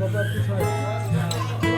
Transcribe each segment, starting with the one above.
দাদা একটু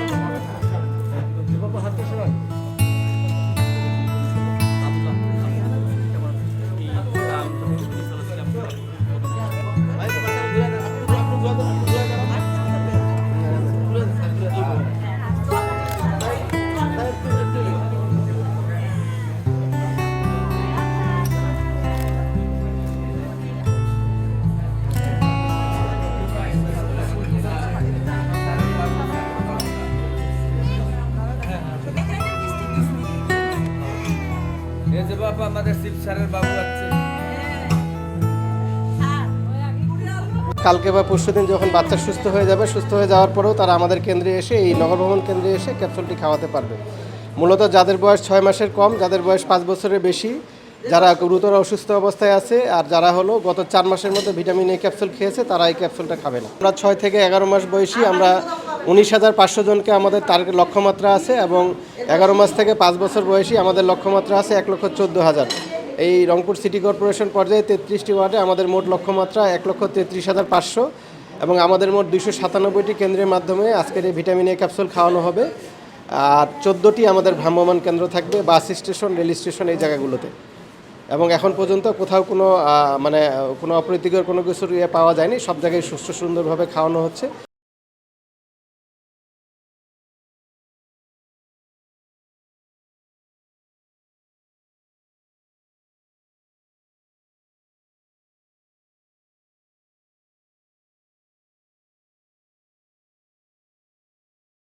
বাবু আমাদের শিব স্যারের আছে। কালকে বা পরশুদিন যখন বাচ্চা সুস্থ হয়ে যাবে, সুস্থ হয়ে যাওয়ার পরেও তারা আমাদের কেন্দ্রে এসে এই নগরভ্রমণ কেন্দ্রে এসে ক্যাপসুলটি খাওয়াতে পারবে। মূলত যাদের বয়স ছয় মাসের কম, যাদের বয়স পাঁচ বছরের বেশি, যারা গুরুতর অসুস্থ অবস্থায় আছে আর যারা হলো গত চার মাসের মধ্যে ভিটামিন এ ক্যাপসুল খেয়েছে, তারা এই ক্যাপসুলটা খাবে না। আমরা ছয় থেকে এগারো মাস বয়সী, আমরা উনিশ হাজার পাঁচশো জনকে আমাদের টার্গেট লক্ষ্যমাত্রা আছে এবং এগারো মাস থেকে পাঁচ বছর বয়সী আমাদের লক্ষ্যমাত্রা আছে এক লক্ষ চোদ্দ হাজার। এই রংপুর সিটি কর্পোরেশন পর্যায়ে তেত্রিশটি ওয়ার্ডে আমাদের মোট লক্ষ্যমাত্রা এক লক্ষ তেত্রিশ হাজার পাঁচশো এবং আমাদের মোট দুইশো সাতানব্বইটি কেন্দ্রের মাধ্যমে আজকের এই ভিটামিন এ ক্যাপসুল খাওয়ানো হবে। আর চোদ্দোটি আমাদের ভ্রাম্যমান কেন্দ্র থাকবে, বাস স্টেশন, রেল স্টেশন এই জায়গাগুলোতে। এবং এখন পর্যন্ত কোথাও কোনো মানে কোনো অপ্রীতিকর কোনো কিছুর ইয়ে পাওয়া যায়নি, সব জায়গায় সুস্থ সুন্দরভাবে খাওয়ানো হচ্ছে।